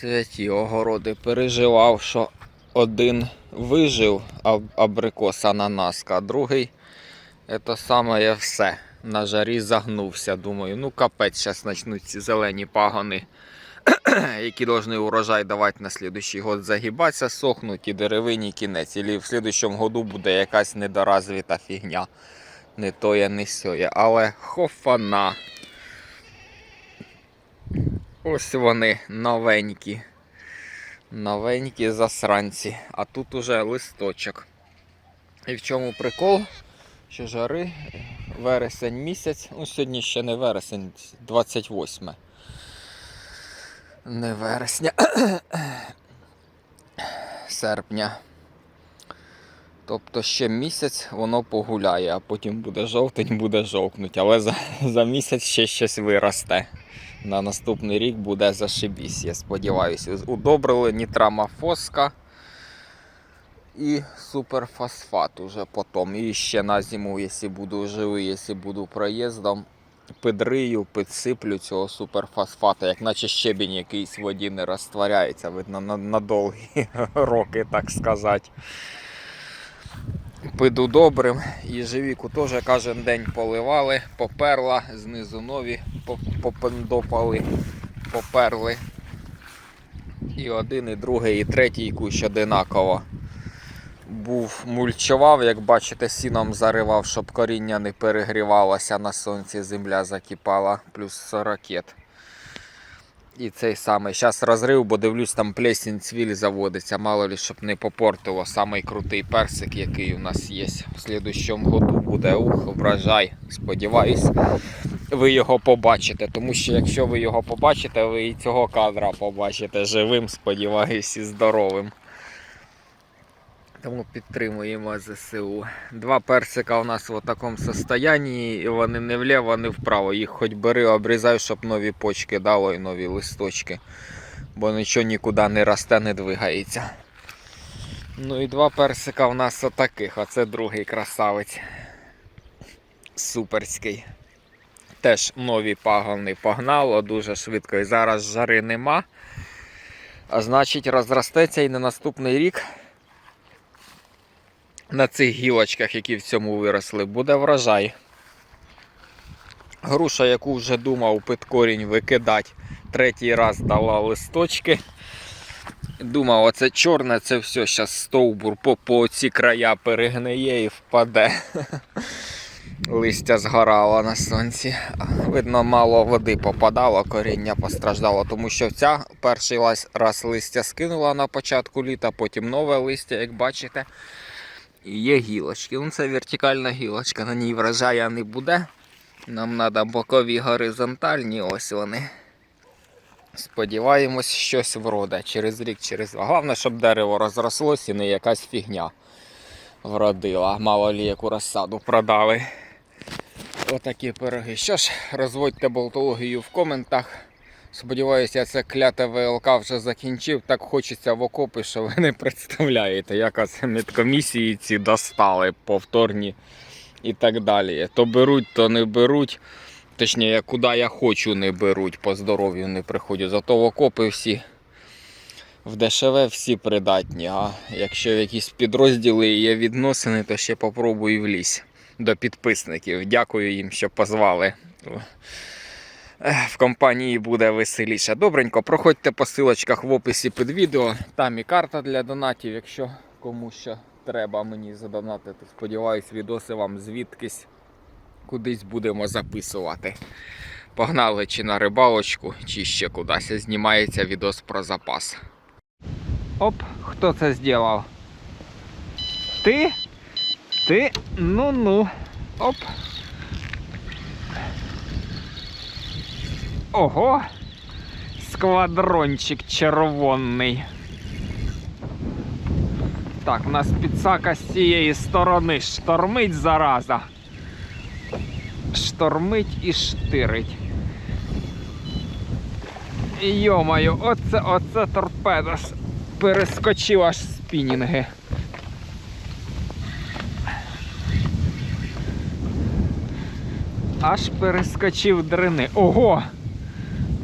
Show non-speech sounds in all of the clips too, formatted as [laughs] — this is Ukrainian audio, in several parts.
Святі огороди переживав, що один вижив абрикос ананаска, а другий це саме все. На жарі загнувся. Думаю, ну капець, зараз почнуть ці зелені пагони, [clears throat] які повинні урожай давати на слідуючий год, загибатися, сохнуть і деревині кінець. І в слідуючому году буде якась недоразвита фігня. Не тоє, не сьоє. Але хофана. Ось вони новенькі. Новенькі засранці. А тут уже листочок. І в чому прикол? Що жари, вересень місяць. Ну, сьогодні ще не вересень, 28. Не вересня. [coughs] Серпня. Тобто ще місяць воно погуляє, а потім буде жовтень, буде жовкнуть. Але за, за місяць ще щось виросте на наступний рік буде зашибісь, я сподіваюся. Удобрили нітрамофоска і суперфосфат уже потім. І ще на зиму, якщо буду живий, якщо буду проїздом, підрию, підсиплю цього суперфосфата, як наче щебінь якийсь в воді не розтворяється, видно, на, на довгі [laughs] роки, так сказати. Піду добрим. Їжевіку теж кожен день поливали, поперла, знизу нові попендопали, поперли. І один, і другий, і третій кущ одинаково. Був мульчував, як бачите, сіном заривав, щоб коріння не перегрівалося на сонці, земля закипала, плюс 40. І цей самий. Зараз розрив, бо дивлюсь, там плесінь цвіль заводиться, мало ли, щоб не попортило. Самий крутий персик, який у нас є. В слідущому году буде ух, врожай. Сподіваюсь, ви його побачите. Тому що якщо ви його побачите, ви і цього кадра побачите живим, сподіваюсь, і здоровим. Тому підтримуємо ЗСУ. Два персика у нас в такому состоянні, і вони не вліво, не вправо. Їх хоч бери, обрізай, щоб нові почки дало і нові листочки. Бо нічого нікуди не росте, не двигається. Ну і два персика у нас отаких. Оце другий красавець. Суперський. Теж нові пагони погнало дуже швидко. І зараз жари нема. А значить, розростеться і на наступний рік на цих гілочках, які в цьому виросли, буде врожай. Груша, яку вже думав під корінь викидати, третій раз дала листочки. Думав, оце чорне, це все зараз стовбур по, по ці края перегниє і впаде. [laughs] Листя згорало на сонці. Видно, мало води попадало, коріння постраждало, тому що ця перший раз- листя скинула на початку літа, потім нове листя, як бачите. Є гілочки. Ну, це вертикальна гілочка, на ній врожая не буде. Нам треба бокові горизонтальні, ось вони. Сподіваємось, щось вроде через рік, через два. Головне, щоб дерево розрослось і не якась фігня вродила. Мало лі яку розсаду продали. Отакі пироги. Що ж, розводьте болтологію в коментах. Сподіваюся, це кляте ВЛК вже закінчив. Так хочеться в окопи, що ви не представляєте, як оце медкомісії ці достали повторні і так далі. То беруть, то не беруть. Точніше, куди я хочу, не беруть, по здоров'ю не приходять. Зато в окопи всі в дешеве всі придатні. А якщо в якісь підрозділи є відносини, то ще попробую влізь до підписників. Дякую їм, що позвали. В компанії буде веселіше. Добренько, проходьте по силочках в описі під відео. Там і карта для донатів, якщо кому що треба мені задонатити. Сподіваюсь, відоси вам звідкись кудись будемо записувати. Погнали чи на рибалочку, чи ще кудись. Знімається відос про запас. Оп, хто це зробив? Ти? Ти? Ну-ну. Оп. Ого! Сквадрончик червоний. Так, у нас підсака з цієї сторони штормить зараза. Штормить і штирить. Йомаю, оце, оце торпеда перескочив аж спінінги. Аж перескочив дрини. Ого!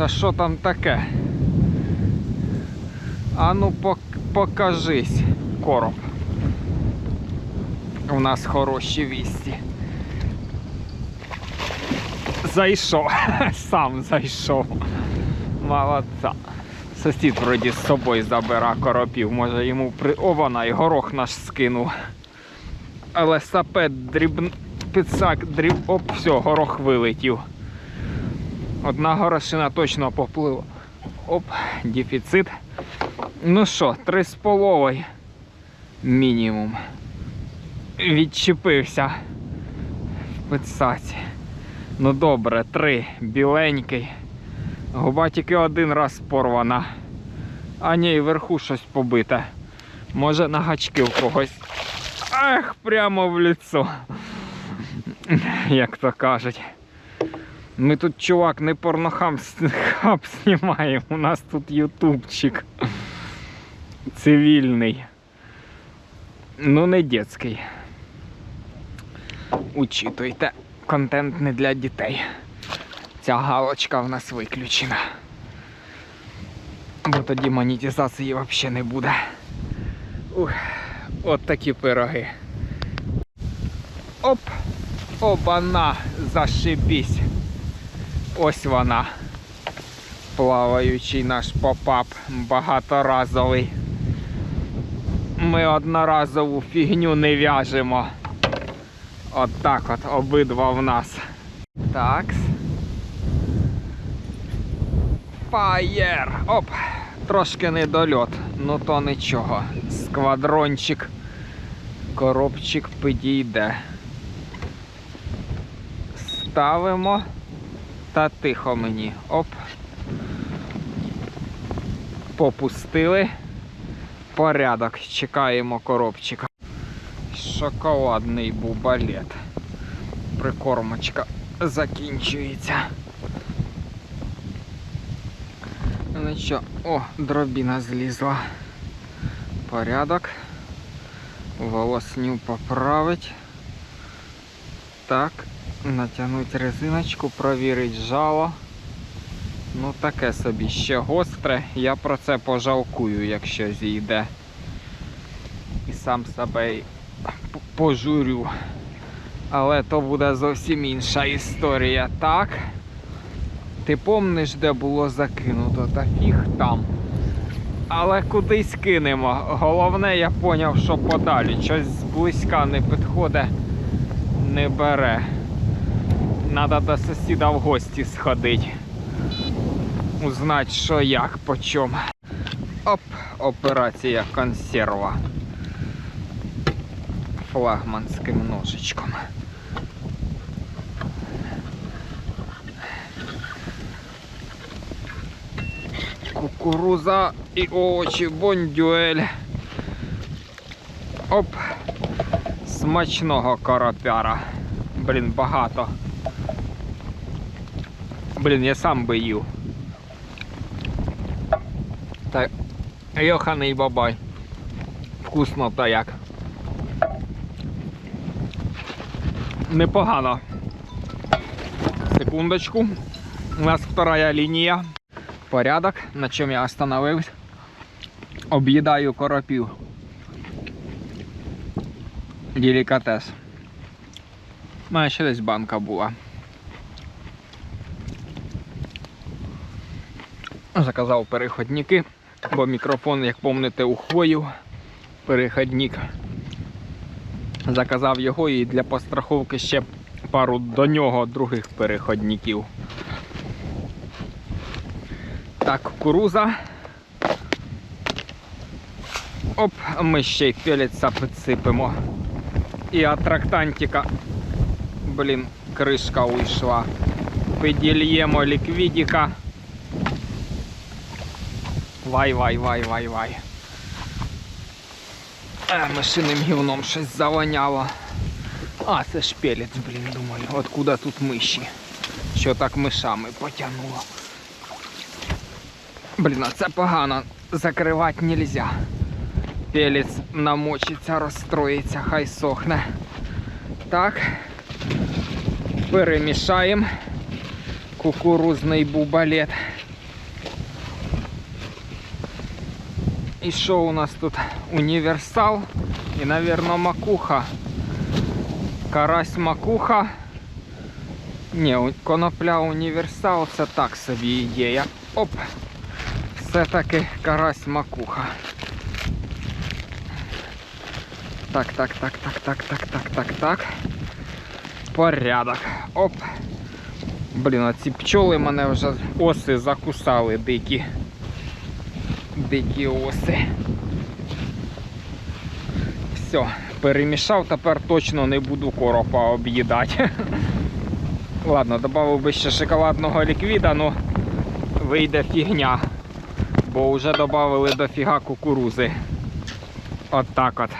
Та що там таке? А ну покажись, короб. У нас хороші вісті. Зайшов, [laughs] сам зайшов. Молодця. Сусід вроді з собою забира коропів, може йому при. О, вона і горох наш скинув. Але сапет дрібн... підсак дріб. Оп, все, горох вилетів. Одна горошина точно поплила. Оп, дефіцит. Ну що, три з половою мінімум. Відчепився в підсаці. Ну добре, три. Біленький. Губа тільки один раз порвана. А ні, вверху щось побите. Може на гачки в когось. Ах, прямо в лицо. Як то кажуть. Ми тут, чувак, не порнохаб хаб знімаємо. У нас тут ютубчик. Цивільний. Ну, не детський. Учитуйте. Контент не для дітей. Ця галочка в нас виключена. Бо тоді монетизації взагалі не буде. Ух, от такі пироги. Оп! Обана! Зашибісь! Ось вона. Плаваючий наш попап багаторазовий. Ми одноразову фігню не в'яжемо. От так от обидва в нас. Такс. Фаєр! Оп! Трошки недольот, ну то нічого. Сквадрончик. Коробчик підійде. Ставимо. Та тихо мені. Оп. Попустили. Порядок. Чекаємо коробчика. Шоколадний бубалет. Прикормочка закінчується. Ну що, о, дробіна злізла. Порядок. Волосню поправить. Так, натягнуть резиночку, провірить жало. Ну таке собі ще гостре. Я про це пожалкую, якщо зійде. І сам себе пожурю. Але то буде зовсім інша історія, так? Ти помниш, де було закинуто, та фіг там. Але кудись кинемо. Головне, я поняв, що подалі. Щось зблизька не підходить, не бере. Надо до сусіда в гості сходити. Узнать, що як, по чому. Оп, операція консерва. Флагманським ножичком. Кукуруза і овочі, бондюель. Оп. Смачного коропяра. Блін, багато. Блін, я сам би їв. Та йоханий бабай. Вкусно та як. Непогано. Секундочку. У нас вторая лінія. Порядок, на чому я остановився. Об'їдаю коропів. Делікатес. У мене ще десь банка була. Заказав переходники, бо мікрофон, як помните, у хвою. Переходник. Заказав його і для постраховки ще пару до нього других переходників. Так, кукуруза. Оп, ми ще й пелеца підсипемо. І атрактантика. Блін, кришка уйшла. Підільємо ліквідіка. Вай, вай, вай, вай, вай. Е, машинним гівном щось завоняло. А, це ж пелець, блін, думаю, откуда тут миші? Що так мишами потягнуло. Блін, а це погано. Закривати нельзя. Пелець намочиться, розстроїться, хай сохне. Так. Перемішаємо кукурузний бубалет. І що у нас тут? Універсал і, навірно, макуха. Карась макуха. Ні, конопля універсал це так собі ідея. Оп! Все-таки карась макуха. Так, так, так, так, так, так, так, так, так. Порядок. Оп. Блін, а ці пчоли мене вже оси закусали дикі. Дикі. Все, перемішав, тепер точно не буду коропа об'їдати. [laughs] Ладно, додав би ще шоколадного ліквіда, ну вийде фігня. Бо вже додали дофіга кукурузи. От так от.